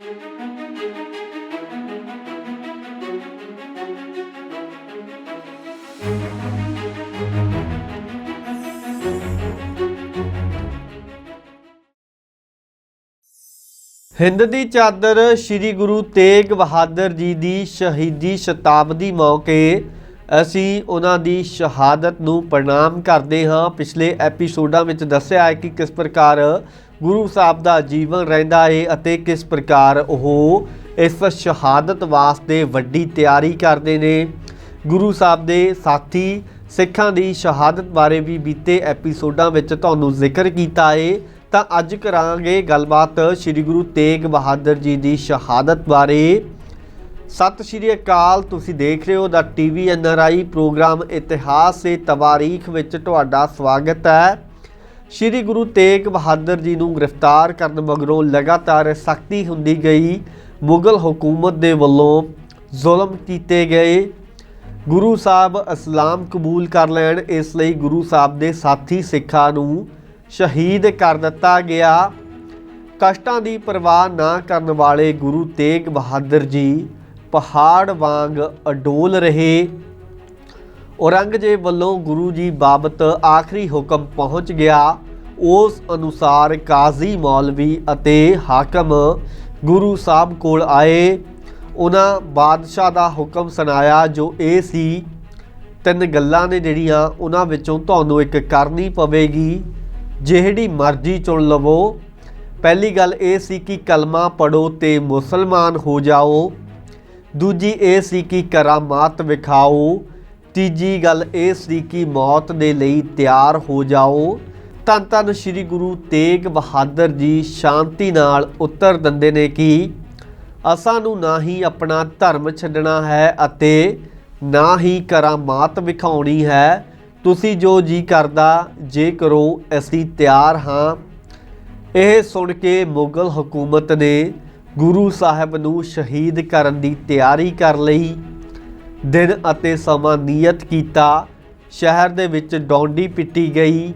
ਹਿੰਦ ਦੀ ਚਾਦਰ ਸ੍ਰੀ ਗੁਰੂ ਤੇਗ ਬਹਾਦਰ ਜੀ ਦੀ ਸ਼ਹੀਦੀ ਸ਼ਤਾਬਦੀ ਮੌਕੇ ਅਸੀਂ ਉਹਨਾਂ ਦੀ ਸ਼ਹਾਦਤ ਨੂੰ ਪ੍ਰਣਾਮ ਕਰਦੇ ਹਾਂ। ਪਿਛਲੇ ਐਪੀਸੋਡਾਂ ਵਿੱਚ ਦੱਸਿਆ ਹੈ ਕਿ ਕਿਸ ਪ੍ਰਕਾਰ ਗੁਰੂ ਸਾਹਿਬ ਦਾ ਜੀਵਨ ਰਹਿੰਦਾ ਹੈ ਅਤੇ ਕਿਸ ਪ੍ਰਕਾਰ ਉਹ ਇਸ ਸ਼ਹਾਦਤ ਵਾਸਤੇ ਵੱਡੀ ਤਿਆਰੀ ਕਰਦੇ ਨੇ। ਗੁਰੂ ਸਾਹਿਬ ਦੇ ਸਾਥੀ ਸਿੱਖਾਂ ਦੀ ਸ਼ਹਾਦਤ ਬਾਰੇ ਵੀ ਬੀਤੇ ਐਪੀਸੋਡਾਂ ਵਿੱਚ ਤੁਹਾਨੂੰ ਜ਼ਿਕਰ ਕੀਤਾ ਹੈ ਤਾਂ ਅੱਜ ਕਰਾਂਗੇ ਗੱਲਬਾਤ ਸ੍ਰੀ ਗੁਰੂ ਤੇਗ ਬਹਾਦਰ ਜੀ ਦੀ ਸ਼ਹਾਦਤ ਬਾਰੇ। ਸਤਿ ਸ਼੍ਰੀ ਅਕਾਲ, ਤੁਸੀਂ ਦੇਖ ਰਹੇ ਹੋ ਦਾ ਟੀਵੀ ਐਨਆਰਆਈ ਪ੍ਰੋਗਰਾਮ ਇਤਿਹਾਸ ਤੇ ਤਵਾਰੀਖ ਵਿੱਚ ਤੁਹਾਡਾ ਸਵਾਗਤ ਹੈ। ਸ੍ਰੀ ਗੁਰੂ ਤੇਗ ਬਹਾਦਰ ਜੀ ਨੂੰ ਗ੍ਰਿਫਤਾਰ ਕਰਨ ਮਗਰੋਂ ਲਗਾਤਾਰ ਸਖਤੀ ਹੁੰਦੀ ਗਈ। ਮੁਗਲ ਹਕੂਮਤ ਦੇ ਵੱਲੋਂ ਜ਼ੁਲਮ ਕੀਤੇ ਗਏ। ਗੁਰੂ ਸਾਹਿਬ ਇਸਲਾਮ ਕਬੂਲ ਕਰ ਲੈਣ, ਇਸ ਲਈ ਗੁਰੂ ਸਾਹਿਬ ਦੇ ਸਾਥੀ ਸਿੱਖਾਂ ਨੂੰ ਸ਼ਹੀਦ ਕਰ ਦਿੱਤਾ ਗਿਆ। ਕਸ਼ਟਾਂ ਦੀ ਪਰਵਾਹ ਨਾ ਕਰਨ ਵਾਲੇ ਗੁਰੂ ਤੇਗ ਬਹਾਦਰ ਜੀ ਪਹਾੜ ਵਾਂਗ ਅਡੋਲ ਰਹੇ। ਔਰੰਗਜ਼ੇਬ ਵੱਲੋਂ ਗੁਰੂ ਜੀ ਬਾਬਤ ਆਖਰੀ ਹੁਕਮ ਪਹੁੰਚ ਗਿਆ। ਉਸ ਅਨੁਸਾਰ ਕਾਜ਼ੀ ਮੌਲਵੀ ਅਤੇ ਹਾਕਮ ਗੁਰੂ ਸਾਹਿਬ ਕੋਲ ਆਏ। ਉਹਨਾਂ ਬਾਦਸ਼ਾਹ ਦਾ ਹੁਕਮ ਸੁਣਾਇਆ, ਜੋ ਇਹ ਸੀ, ਤਿੰਨ ਗੱਲਾਂ ਨੇ ਜਿਹੜੀਆਂ ਉਹਨਾਂ ਵਿੱਚੋਂ ਤੁਹਾਨੂੰ ਇੱਕ ਕਰਨੀ ਪਵੇਗੀ। ਜਿਹੜੀ ਮਰਜ਼ੀ ਚੁਣ ਲਵੋ। ਪਹਿਲੀ ਗੱਲ ਇਹ ਸੀ ਕਿ ਕਲਮਾ ਪੜੋ ਤੇ ਮੁਸਲਮਾਨ ਹੋ ਜਾਓ। ਦੂਜੀ ਇਹ ਸੀ ਕਿ ਕਰਾਮਾਤ ਵਿਖਾਓ। ਤੀਜੀ ਗੱਲ ਇਹ ਸੀ ਕਿ ਮੌਤ ਦੇ ਲਈ ਤਿਆਰ ਹੋ ਜਾਓ। ਧੰਨ ਧੰਨ ਸ੍ਰੀ ਗੁਰੂ ਤੇਗ ਬਹਾਦਰ ਜੀ ਸ਼ਾਂਤੀ ਨਾਲ ਉੱਤਰ ਦਿੰਦੇ ਨੇ ਕਿ ਅਸਾਂ ਨੂੰ ਨਾ ਹੀ ਆਪਣਾ ਧਰਮ ਛੱਡਣਾ ਹੈ ਅਤੇ ਨਾ ਹੀ ਕਰਾਮਾਤ ਵਿਖਾਉਣੀ ਹੈ। ਤੁਸੀਂ ਜੋ ਜੀ ਕਰਦਾ ਜੇ ਕਰੋ ਅਸੀਂ ਤਿਆਰ ਹਾਂ। ਇਹ ਸੁਣ ਕੇ ਮੁਗਲ ਹਕੂਮਤ ਨੇ ਗੁਰੂ ਸਾਹਿਬ ਨੂੰ ਸ਼ਹੀਦ ਕਰਨ ਦੀ ਤਿਆਰੀ ਕਰ ਲਈ। ਦਿਨ ਅਤੇ ਸਮਾਂ ਨਿਯਤ ਕੀਤਾ, ਸ਼ਹਿਰ ਦੇ ਵਿੱਚ ਡੌਂਡੀ ਪਿੱਟੀ ਗਈ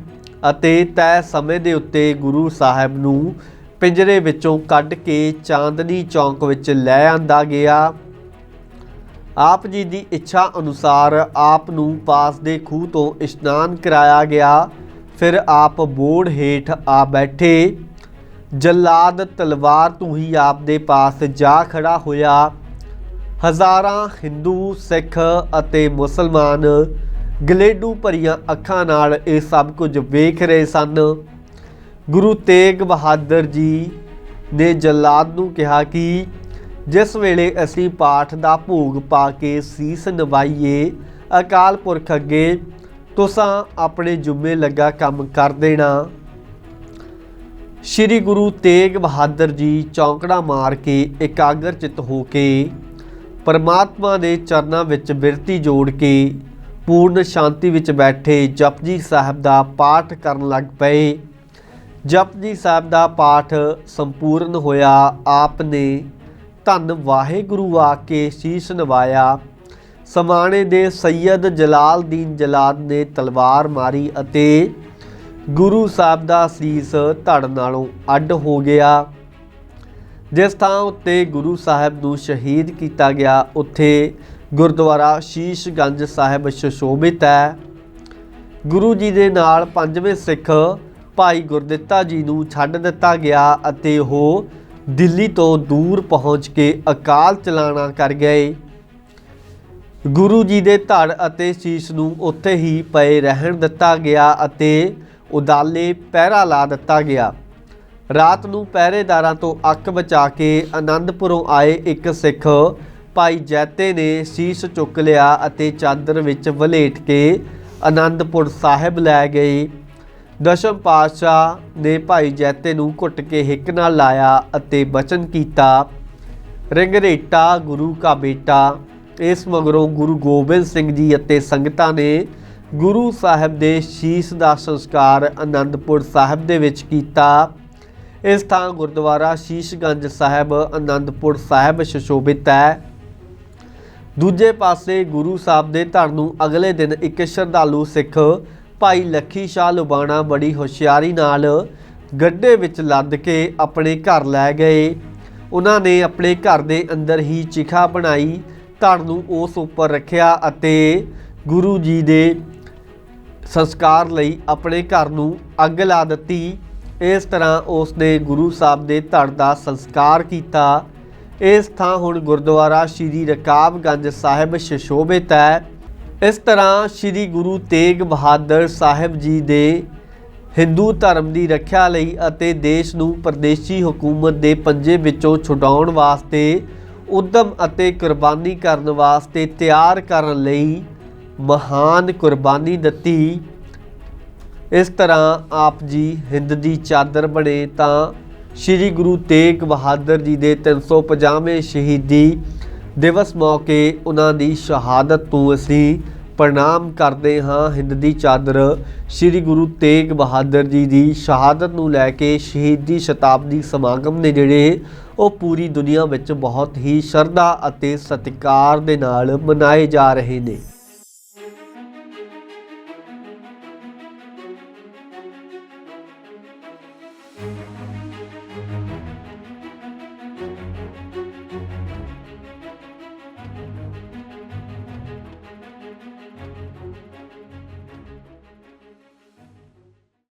ਅਤੇ ਤੈਅ ਸਮੇਂ ਦੇ ਉੱਤੇ ਗੁਰੂ ਸਾਹਿਬ ਨੂੰ ਪਿੰਜਰੇ ਵਿੱਚੋਂ ਕੱਢ ਕੇ ਚਾਂਦਨੀ ਚੌਂਕ ਵਿੱਚ ਲੈ ਆਂਦਾ ਗਿਆ। ਆਪ ਜੀ ਦੀ ਇੱਛਾ ਅਨੁਸਾਰ ਆਪ ਨੂੰ ਪਾਸ ਦੇ ਖੂਹ ਤੋਂ ਇਸ਼ਨਾਨ ਕਰਾਇਆ ਗਿਆ। ਫਿਰ ਆਪ ਬੋੜ ਹੇਠ ਆ ਬੈਠੇ। ਜਲਾਦ ਤਲਵਾਰ ਤੋਂ ਹੀ ਆਪ ਦੇ ਪਾਸ ਜਾ ਖੜਾ ਹੋਇਆ। ਹਜ਼ਾਰਾਂ ਹਿੰਦੂ, ਸਿੱਖ ਅਤੇ ਮੁਸਲਮਾਨ ਗਲੇਡੂ ਭਰੀਆਂ ਅੱਖਾਂ ਨਾਲ ਇਹ ਸਭ ਕੁਝ ਵੇਖ ਰਹੇ ਸਨ। ਗੁਰੂ ਤੇਗ ਬਹਾਦਰ ਜੀ ਨੇ ਜਲਾਦ ਨੂੰ ਕਿਹਾ ਕਿ ਜਿਸ ਵੇਲੇ ਅਸੀਂ ਪਾਠ ਦਾ ਭੋਗ ਪਾ ਕੇ ਸੀਸ ਨਵਾਈਏ, ਅਕਾਲ ਪੁਰਖ ਅੱਗੇ ਤੁਸਾਂ ਆਪਣੇ ਜੁਮੇ ਲੱਗਾ ਕੰਮ ਕਰ ਦੇਣਾ। ਸ਼੍ਰੀ ਗੁਰੂ ਤੇਗ ਬਹਾਦਰ ਜੀ ਚੌਂਕੜਾ ਮਾਰ ਕੇ ਇਕਾਗਰ ਚਿਤ ਹੋ ਕੇ ਪਰਮਾਤਮਾ ਦੇ ਚਰਨਾਂ ਵਿੱਚ ਬਿਰਤੀ ਜੋੜ ਕੇ ਪੂਰਨ ਸ਼ਾਂਤੀ ਵਿੱਚ ਬੈਠੇ ਜਪਜੀ ਸਾਹਿਬ ਦਾ ਪਾਠ ਕਰਨ ਲੱਗ ਪਏ। ਜਪਜੀ ਸਾਹਿਬ ਦਾ ਪਾਠ ਸੰਪੂਰਨ ਹੋਇਆ। ਆਪ ਨੇ ਧੰਨ ਵਾਹਿਗੁਰੂ ਆ ਕੇ ਸ਼ੀਸ਼ ਨਵਾਇਆ। ਸਮਾਣੇ ਦੇ ਸੈਯਦ ਜਲਾਲਦੀਨ ਜਲਾਦ ਨੇ ਤਲਵਾਰ ਮਾਰੀ ਅਤੇ ਗੁਰੂ ਸਾਹਿਬ ਦਾ ਸੀਸ ਧੜ ਨਾਲੋਂ ਅੱਡ ਹੋ ਗਿਆ। ਜਿਸ ਥਾਂ ਉੱਤੇ ਗੁਰੂ ਸਾਹਿਬ ਨੂੰ ਸ਼ਹੀਦ ਕੀਤਾ ਗਿਆ, ਉੱਥੇ ਗੁਰਦੁਆਰਾ ਸ਼ੀਸ਼ਗੰਜ ਸਾਹਿਬ ਸ਼ਸ਼ੋਭਿਤ ਹੈ। ਗੁਰੂ ਜੀ ਦੇ ਨਾਲ ਪੰਜਵੇਂ ਸਿੱਖ ਭਾਈ ਗੁਰਦਿੱਤਾ ਜੀ ਨੂੰ ਛੱਡ ਦਿੱਤਾ ਗਿਆ ਅਤੇ ਉਹ ਦਿੱਲੀ ਤੋਂ ਦੂਰ ਪਹੁੰਚ ਕੇ ਅਕਾਲ ਚਲਾਣਾ ਕਰ ਗਏ। ਗੁਰੂ ਜੀ ਦੇ ਧੜ ਅਤੇ ਸ਼ੀਸ਼ ਨੂੰ ਉੱਥੇ ਹੀ ਪਏ ਰਹਿਣ ਦਿੱਤਾ ਗਿਆ ਅਤੇ ਉਦਾਲੇ ਪਹਿਰਾ ਲਾ ਦਿੱਤਾ ਗਿਆ। ਰਾਤ ਨੂੰ ਪਹਿਰੇਦਾਰਾਂ ਤੋਂ ਅੱਕ ਬਚਾ ਕੇ ਆਨੰਦਪੁਰੋਂ ਆਏ ਇੱਕ ਸਿੱਖ, ਭਾਈ ਜੈਤੇ ਨੇ ਸ਼ੀਸ਼ ਚੁੱਕ ਲਿਆ ਅਤੇ ਚਾਦਰ ਵਿੱਚ ਵਲੇਟ ਕੇ ਆਨੰਦਪੁਰ ਸਾਹਿਬ ਲੈ ਗਏ। ਦਸ਼ਮ ਪਾਤਸ਼ਾਹ ਨੇ ਭਾਈ ਜੈਤੇ ਨੂੰ ਘੁੱਟ ਕੇ ਹਿੱਕ ਨਾਲ ਲਾਇਆ ਅਤੇ ਬਚਨ ਕੀਤਾ, ਰਿੰਗਰੇਟਾ ਗੁਰੂ ਕਾ ਬੇਟਾ। ਇਸ ਮਗਰੋਂ ਗੁਰੂ ਗੋਬਿੰਦ ਸਿੰਘ ਜੀ ਅਤੇ ਸੰਗਤਾਂ ਨੇ ਗੁਰੂ ਸਾਹਿਬ ਦੇ ਸ਼ੀਸ ਦਾ ਸੰਸਕਾਰ ਆਨੰਦਪੁਰ ਸਾਹਿਬ ਦੇ ਵਿੱਚ ਕੀਤਾ। ਇਸ ਥਾਂ ਗੁਰਦੁਆਰਾ ਸ਼ੀਸ਼ਗੰਜ ਸਾਹਿਬ ਆਨੰਦਪੁਰ ਸਾਹਿਬ ਸ਼ਸ਼ੋਭਿਤ ਹੈ। ਦੂਜੇ ਪਾਸੇ ਗੁਰੂ ਸਾਹਿਬ ਦੇ ਧਰ ਨੂੰ ਅਗਲੇ ਦਿਨ ਇੱਕ ਸ਼ਰਧਾਲੂ ਸਿੱਖ ਭਾਈ ਲੱਖੀ ਸ਼ਾਹ ਲੁਬਾਣਾ ਬੜੀ ਹੁਸ਼ਿਆਰੀ ਨਾਲ ਗੱਡੇ ਵਿੱਚ ਲੱਦ ਕੇ ਆਪਣੇ ਘਰ ਲੈ ਗਏ। ਉਹਨਾਂ ਨੇ ਆਪਣੇ ਘਰ ਦੇ ਅੰਦਰ ਹੀ ਚਿਖਾ ਬਣਾਈ ਧੜ ਨੂੰ ਉਸ ਉੱਪਰ ਰੱਖਿਆ ਅਤੇ ਗੁਰੂ ਜੀ ਦੇ ਸੰਸਕਾਰ ਲਈ ਆਪਣੇ ਘਰ ਨੂੰ ਅੱਗ ਲਾ ਦਿੱਤੀ। ਇਸ ਤਰ੍ਹਾਂ ਉਸ ਨੇ ਗੁਰੂ ਸਾਹਿਬ ਦੇ ਧੜ ਦਾ ਸੰਸਕਾਰ ਕੀਤਾ। ਇਸ ਥਾਂ ਹੁਣ ਗੁਰਦੁਆਰਾ ਸ੍ਰੀ ਰਕਾਬਗੰਜ ਸਾਹਿਬ ਸ਼ਸ਼ੋਭਿਤ ਹੈ। ਇਸ ਤਰ੍ਹਾਂ ਸ੍ਰੀ ਗੁਰੂ ਤੇਗ ਬਹਾਦਰ ਸਾਹਿਬ ਜੀ ਦੇ ਹਿੰਦੂ ਧਰਮ ਦੀ ਰੱਖਿਆ ਲਈ ਅਤੇ ਦੇਸ਼ ਨੂੰ ਪਰਦੇਸੀ ਹਕੂਮਤ ਦੇ ਪੰਜੇ ਵਿੱਚੋਂ ਛੁਡਾਉਣ ਵਾਸਤੇ ਉਦਮ ਅਤੇ ਕੁਰਬਾਨੀ ਕਰਨ ਵਾਸਤੇ ਤਿਆਰ ਕਰਨ ਲਈ ਮਹਾਨ ਕੁਰਬਾਨੀ ਦਿੱਤੀ। ਇਸ ਤਰ੍ਹਾਂ ਆਪ ਜੀ ਹਿੰਦ ਦੀ ਚਾਦਰ ਬਣੇ ਤਾਂ ਸ੍ਰੀ ਗੁਰੂ ਤੇਗ ਬਹਾਦਰ ਜੀ ਦੇ 350ਵੇਂ ਸ਼ਹੀਦੀ ਦਿਵਸ ਮੌਕੇ ਉਹਨਾਂ ਦੀ ਸ਼ਹਾਦਤ ਤੋਂ ਅਸੀਂ ਪ੍ਰਣਾਮ ਕਰਦੇ ਹਾਂ। ਹਿੰਦ ਦੀ ਚਾਦਰ ਸ੍ਰੀ ਗੁਰੂ ਤੇਗ ਬਹਾਦਰ ਜੀ ਦੀ ਸ਼ਹਾਦਤ ਨੂੰ ਲੈ ਕੇ ਸ਼ਹੀਦੀ ਸ਼ਤਾਬਦੀ ਸਮਾਗਮ ਨੇ ਜਿਹੜੇ ਉਹ ਪੂਰੀ ਦੁਨੀਆ ਵਿੱਚ ਬਹੁਤ ਹੀ ਸ਼ਰਧਾ ਅਤੇ ਸਤਿਕਾਰ ਦੇ ਨਾਲ ਮਨਾਏ ਜਾ ਰਹੇ ਨੇ।